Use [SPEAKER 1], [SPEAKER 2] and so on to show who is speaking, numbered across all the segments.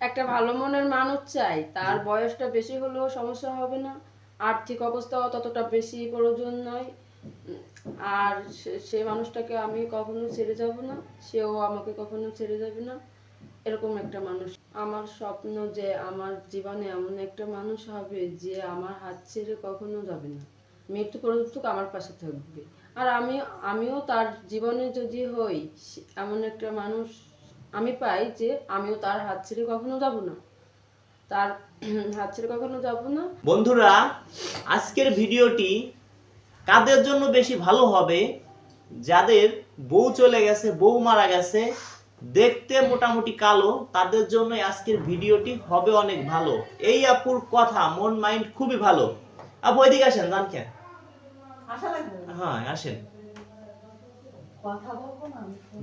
[SPEAKER 1] একটা ভালো মনের মানুষ চাই, তার বয়সটা বেশি হলেও সমস্যা হবে না। আর্থিক অবস্থাও ততটা বেশি প্রয়োজন নয়। আর সে- মানুষটাকে আমি কখনো ছেড়ে যাব না, সেও আমাকে কখনো ছেড়ে যাবে না, এরকম একটা মানুষ। আমার স্বপ্ন যে আমার জীবনে এমন একটা মানুষ হবে যে আমার হাত ছেড়ে কখনো যাবে না। মৃত্যু পর্যন্ত আমার পাশে থাকবে। আর আমি, আমিও তার জীবনে যদি হই এমন একটা মানুষ আমি পাই যে আমিও তার হাত ছেড়ে কখনো যাব না। তার হাত ছেড়ে কখনো যাব না।
[SPEAKER 2] বন্ধুরা আজকের ভিডিওটি কাদের জন্য বেশি ভালো হবে? যাদের বউ চলে গেছে বউ মারা গেছে দেখতে মোটামুটি কালো তাদের জন্য আজকের ভিডিওটি হবে অনেক ভালো। এই আপুর কথা মন মাইন্ড খুবই ভালো। আপু ওইদিকে আসেন জান কেন?
[SPEAKER 3] আশা লাগবে।
[SPEAKER 2] হ্যাঁ আসেন।
[SPEAKER 3] কথা বলব না।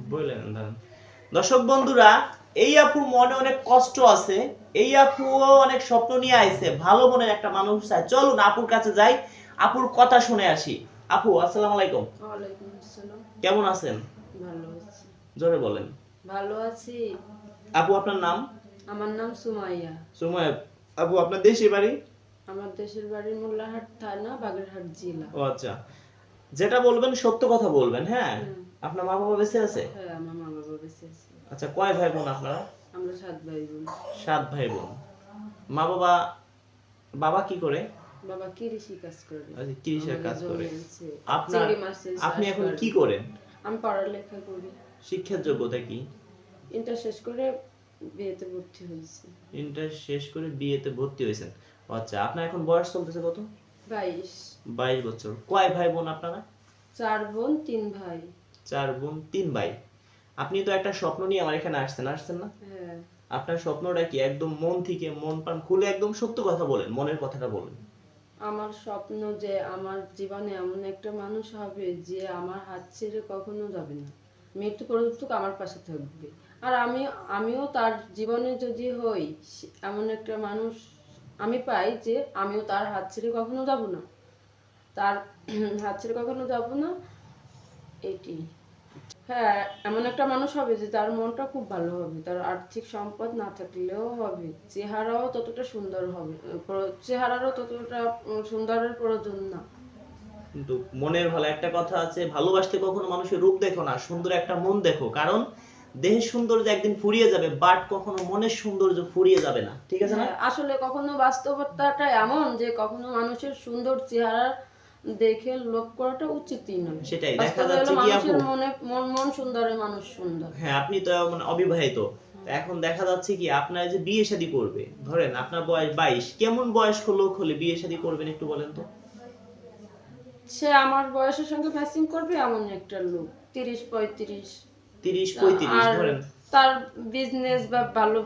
[SPEAKER 2] বললেন দাঁড়ান। দর্শক বন্ধুরা এই আপুর মনে অনেক কষ্ট আছে এই আপুও অনেক স্বপ্ন নিয়ে আইছে ভালো মনের একটা মানুষ চায় চলুন আপুর কাছে যাই আপুর কথা শুনে আসি। আপু আসসালামু আলাইকুম। কেমন আছেন?
[SPEAKER 1] ভালো আছি।
[SPEAKER 2] জোরে বলেন।
[SPEAKER 1] ভালো আছি।
[SPEAKER 2] আপু আপনার নাম?
[SPEAKER 1] আমার নাম সুমাইয়া।
[SPEAKER 2] সুমাইয়া আপু আপনার দেশের বাড়ি?
[SPEAKER 1] আমার দেশের বাড়ি মোল্লাহাট থানা বাগেরহাট জেলা।
[SPEAKER 2] ও আচ্ছা। যেটা বলবেন সত্য কথা বলবেন হ্যাঁ? আপনার মা বাবা বেঁচে আছে?
[SPEAKER 1] হ্যাঁ আমার
[SPEAKER 2] আচ্ছা কয় ভাই বোন আপনারা?
[SPEAKER 1] আমরা সাত ভাই বোন
[SPEAKER 2] সাত ভাই বোন মা বাবা বাবা কি করে?
[SPEAKER 1] বাবা কৃষি কাজ করে।
[SPEAKER 2] আচ্ছা,
[SPEAKER 1] আমাদের
[SPEAKER 2] কাজ করে। আপনার আপনি এখন কি করেন?
[SPEAKER 1] আমি পড়ালেখা করি।
[SPEAKER 2] শিক্ষার যোগ্যতা কি?
[SPEAKER 1] ইন্টার শেষ করে বিয়েতে ভর্তি হয়েছি।
[SPEAKER 2] ইন্টার শেষ করে বিয়েতে ভর্তি হয়েছেন। আচ্ছা আপনার এখন বয়স চলতেছে কত?
[SPEAKER 1] বাইশ।
[SPEAKER 2] বাইশ বছর। কয় ভাই বোন আপনারা?
[SPEAKER 1] চার বোন তিন ভাই।
[SPEAKER 2] চার বোন তিন ভাই। আপনি তো একটা স্বপ্ন নিয়ে আমার এখানে আসছেন আসছেন না?
[SPEAKER 1] হ্যাঁ।
[SPEAKER 2] আপনার স্বপ্নটা কি একদম মন থেকে মন প্রাণ খুলে একদম সত্য কথা বলেন মনের কথাটা বলেন?
[SPEAKER 1] আমার স্বপ্ন যে আমার জীবনে এমন একটা মানুষ হবে যে আমার হাত ছেড়ে কখনো যাবে না। মৃত্যু পর্যন্ত আমার পাশে থাকবে। আর আমি আমিও তার জীবনে যদি হই এমন একটা মানুষ আমি পাই যে আমিও তার হাত ছেড়ে কখনো যাব না। তার হাত ছেড়ে কখনো যাব না এটি। হ্যাঁ এমন একটা মানুষ হবে যে তার মনটা খুব ভালো হবে তার আর্থিক সম্পদ না থাকলেও হবে চেহারাও ততটা সুন্দর হবে চেহারারও ততটা সুন্দরের প্রয়োজন না।
[SPEAKER 2] কিন্তু মনের ভালো একটা কথা আছে ভালোবাসতে কখনো মানুষের রূপ দেখো না সুন্দর একটা মন দেখো কারণ দেহের সৌন্দর্য একদিন ফুরিয়ে যাবে বাট কখনো মনের সৌন্দর্য ফুরিয়ে যাবে না ঠিক আছে না?
[SPEAKER 1] হ্যাঁ, আসলে কখনো বাস্তবতাটা এমন যে কখনো মানুষের সুন্দর চেহারা দেখে লোভ করাটা উচিতই নয়।
[SPEAKER 2] সেটাই দেখা যাচ্ছে কি আপু?
[SPEAKER 1] মনে মন মন সুন্দরে মানুষ সুন্দর।
[SPEAKER 2] হ্যাঁ আপনি তো মানে অবিবাহিত। এখন দেখা যাচ্ছে কি আপনার যে বিয়ে শাদী করবে ধরেন আপনার বয়স বাইশ কেমন বয়স্ক লোক হলে বিয়ে শাদী করবেন একটু বলেন তো?
[SPEAKER 1] সে আমার বয়সের সঙ্গে ম্যাচিং করবে এমন একটা লোক তিরিশ পঁয়ত্রিশ।
[SPEAKER 2] তিরিশ পঁয়ত্রিশ ধরেন।
[SPEAKER 1] তার বিজনেস বা ভালো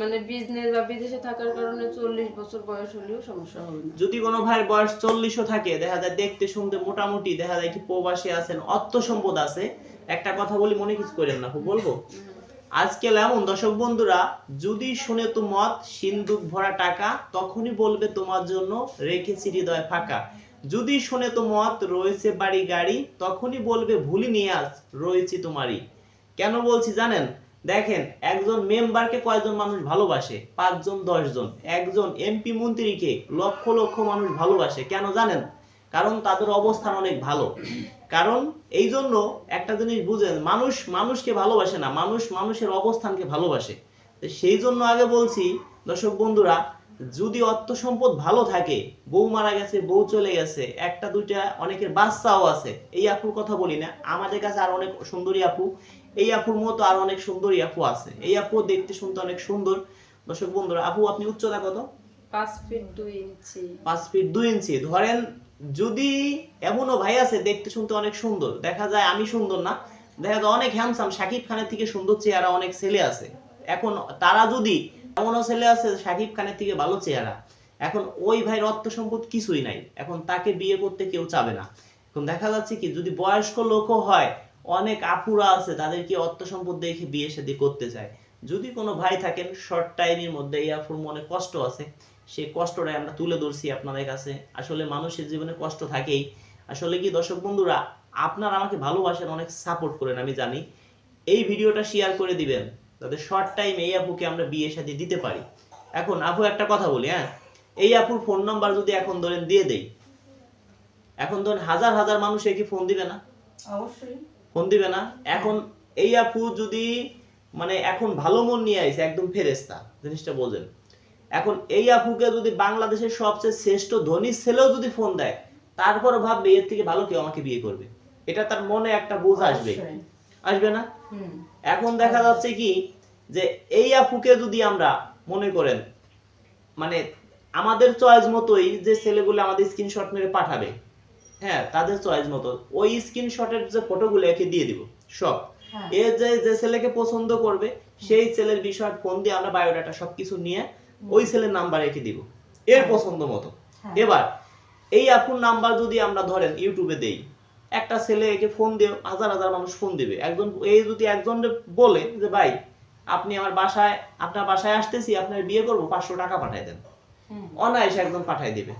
[SPEAKER 1] মানে বিজনেস বা বিদেশে থাকার কারণে চল্লিশ বছর বয়স হলেও সমস্যা হবে না।
[SPEAKER 2] যদি কোনো ভাইয়ের বয়স চল্লিশও থাকে, দেখা যায় দেখতে শুনতে মোটামুটি, দেখা যায় কি প্রবাসী আছেন, অর্থ সম্পদ আছে, একটা কথা বলি মনে কিছু করেন না বলব। আজকাল এমন, দর্শক বন্ধুরা, যদি শুনে তো মত সিন্দুক ভরা টাকা, তখনই বলবে তোমার জন্য রেখেছি হৃদয় ফাঁকা। যদি শুনে তো মত রয়েছে বাড়ি গাড়ি, তখনই বলবে ভুলি নিয়ে আজ রয়েছি তোমারই। কেন বলছি জানেন? দেখেন, একজন মেম্বারকে কয়জন মানুষ ভালোবাসে? পাঁচজন, দশজন। একজন এমপি মন্ত্রীকে লক্ষ লক্ষ মানুষ ভালোবাসে। কেন জানেন? কারণ তাদের অবস্থান অনেক ভালো। কারণ এই জন্য একটা জিনিস বুঝেন, মানুষ মানুষকে ভালোবাসে না, মানুষ মানুষের অবস্থানকে ভালোবাসে। সেই জন্য আগে বলছি, দর্শক বন্ধুরা, যদি অর্থ সম্পদ ভালো থাকে, বউ মারা গেছে, বউ চলে গেছে, একটা দুইটা অনেকের বাচ্চাও আছে, এই আপুর কথা বলি না। আমাদের কাছে আর অনেক সুন্দরী আপু এই আপুর মতো আর অনেক সুন্দরী আপু আছে। এই আপু দেখতে শুনতে অনেক সুন্দর। দর্শক বন্ধুরা আপু আপনি উচ্চতা কত?
[SPEAKER 1] পাঁচ ফিট দুই ইঞ্চি।
[SPEAKER 2] পাঁচ ফিট দুই ইঞ্চি। ধরেন যদি এমনও ভাই আছে দেখতে শুনতে অনেক সুন্দর। দেখা যায় আমি সুন্দর না। দেখা যায় অনেক হ্যান্ডসাম শাকিব খানের থেকে সুন্দর চেহারা অনেক ছেলে আছে। এখন তারা যদি এমনও ছেলে আছে শাকিব খানের থেকে ভালো চেহারা। এখন ওই ভাইয়ের অর্থ সম্পদ কিছুই নাই। এখন তাকে বিয়ে করতে কেউ চাবে না। এখন দেখা যাচ্ছে কি যদি বয়স্ক লোকও হয় অনেক আপুরা আছে তাদেরকে অর্থ সম্পদ দেখে বিয়ে শাদী করতে চায়। যদি কোনো ভাই থাকেন শর্ট টাইমের মধ্যে এই আপুর মনে কষ্ট আছে, সেই কষ্টটাই আমরা তুলে ধরছি আপনাদের কাছে। আসলে মানুষের জীবনে কষ্ট থাকেই। আসলে কি দর্শক বন্ধুরা, আপনারা আমাকে ভালোবাসেন, অনেক সাপোর্ট করেন, আমি জানি। এই ভিডিওটা শেয়ার করে দিবেন, যাতে শর্ট টাইম এই আপুকে আমরা বিয়ে শাদী দিতে পারি। এখন আপু একটা কথা বলি হ্যাঁ? এই আপুর ফোন নাম্বার যদি এখন ধরেন দিয়ে দেই, এখন ধরেন হাজার হাজার মানুষ কি ফোন দিবে না?
[SPEAKER 3] অবশ্যই।
[SPEAKER 2] ফোন দিবে না। এখন এই আপু যদি মানে এখন ভালো মন নিয়ে আইছে একদম ফেরেস্তা জিনিসটা বোঝেন। এখন এই আপুকে যদি বাংলাদেশের সবচেয়ে শ্রেষ্ঠ ধনী ছেলেও যদি ফোন দেয় তারপর ভাববে এর থেকে ভালো কেউ আমাকে বিয়ে করবে। এটা তার মনে একটা বোঝ আসবে। আসবে না? এখন দেখা যাচ্ছে কি যে এই আপুকে যদি আমরা মনে করেন মানে আমাদের চয়েস মতোই যে ছেলেগুলো আমাদের স্ক্রিনশট মেরে পাঠাবে হ্যাঁ তাদের চয়েস মতো। ওই স্ক্রিনশটের যে ফটোগুলো একে দিয়ে দিব সব।
[SPEAKER 3] হ্যাঁ।
[SPEAKER 2] এ যে যে ছেলেকে পছন্দ করবে সেই ছেলের বিষয়ে ফোন দিয়ে আমরা বায়োডাটা সবকিছু নিয়ে ওই ছেলের নাম্বার রেখে দিব এর পছন্দ মতো।
[SPEAKER 3] হ্যাঁ।
[SPEAKER 2] এবার এই আপুর নাম্বার যদি আমরা ধরেন ইউটিউবে দেই একটা ছেলে একে ফোন দিয়ে হাজার হাজার মানুষ ফোন দিবে। একজন এই যদি একজন বলে যে ভাই আপনি আমার বাসায় আপনার বাসায় আসতেছি আপনার বিয়ে করব পাঁচশো টাকা পাঠাই দেন। অনায়াসে একজন পাঠাই দিবে।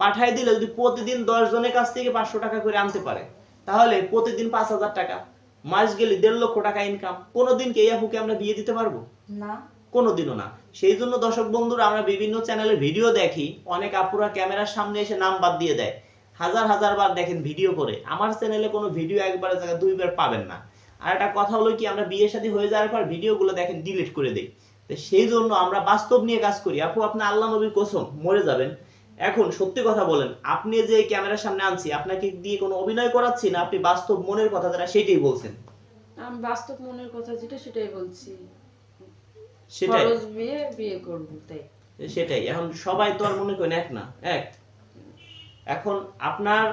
[SPEAKER 2] পাঠাই দিলে যদি প্রতিদিন দশ জনের কাছ থেকে পাঁচশো টাকা করে আনতে পারে তাহলে প্রতিদিন পাঁচ হাজার টাকা। মাস গেলে দেড় লক্ষ টাকা ইনকাম কোনোদিন কে আপুকে আমরা বিয়ে দিতে পারব?
[SPEAKER 3] না।
[SPEAKER 2] কোনোদিনও না। সেই জন্য দর্শক বন্ধুরা আমরা বিভিন্ন চ্যানেলে ভিডিও দেখি। অনেক আপুরা ক্যামেরার সামনে এসে নাম বাদ দিয়ে দেয়। হাজার হাজার বার দেখেন ভিডিও করে। আমার চ্যানেলে কোনো ভিডিও একবার জায়গায় দুইবার পাবেন না। আর একটা কথা হলো কি আমরা বিয়ে শাদী হয়ে যাওয়ার পর ভিডিওগুলো দেখেন ডিলিট করে দেই। তো সেই জন্য আমরা বাস্তব নিয়ে কাজ করি। আপু আপনি আল্লাহ নবীর কসম মরে যাবেন। এখন সত্যি কথা বলেন আপনি যে ক্যামেরার সামনে আনছি আপনাকে দিয়ে কোনো অভিনয় করাচ্ছি না আপনি বাস্তব মনের কথা যারা সেটাই বলছেন?
[SPEAKER 1] আমি বাস্তব মনের কথা যেটা সেটাই বলছি।
[SPEAKER 2] সেটাই?
[SPEAKER 1] খরচ বিয়ে বিয়ে করব তাই।
[SPEAKER 2] সেটাই এখন সবাই তো আর মনে করেন এক না এক। এখন আপনার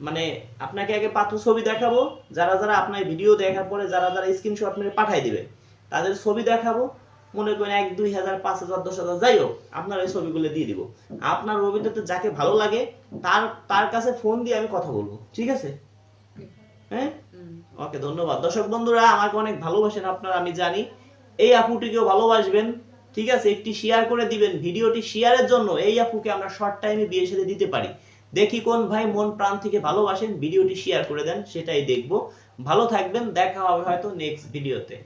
[SPEAKER 2] মানে আপনাকে আগে পাত্র ছবি দেখাবো যারা যারা আপনার ভিডিও দেখার পরে যারা যারা স্ক্রিনশট মেরে পাঠাই দিবে তাদের ছবি দেখাবো মনে করেন এক দুই হাজার পাঁচ হাজার দশ হাজার যাই হোক আপনার এই ছবিগুলো দিয়ে দিব। আপনার রবীন্দ্রতে যাকে ভালো লাগে তার তার কাছে ফোন দিয়ে আমি কথা বলব ঠিক আছে? হ্যাঁ? ওকে ধন্যবাদ। দর্শক বন্ধুরা আমাকে অনেক ভালোবাসেন আপনারা আমি জানি। এই আপুটিকেও ভালোবাসবেন ঠিক আছে? একটি শেয়ার করে দিবেন ভিডিওটি শেয়ারের জন্য। এই আপুকে আমরা শর্ট টাইমে বিয়ে সাথে দিতে পারি। দেখি কোন ভাই মন প্রাণ থেকে ভালোবাসেন ভিডিওটি শেয়ার করে দেন সেটাই দেখব। ভালো থাকবেন দেখা হবে হয়তো নেক্সট ভিডিওতে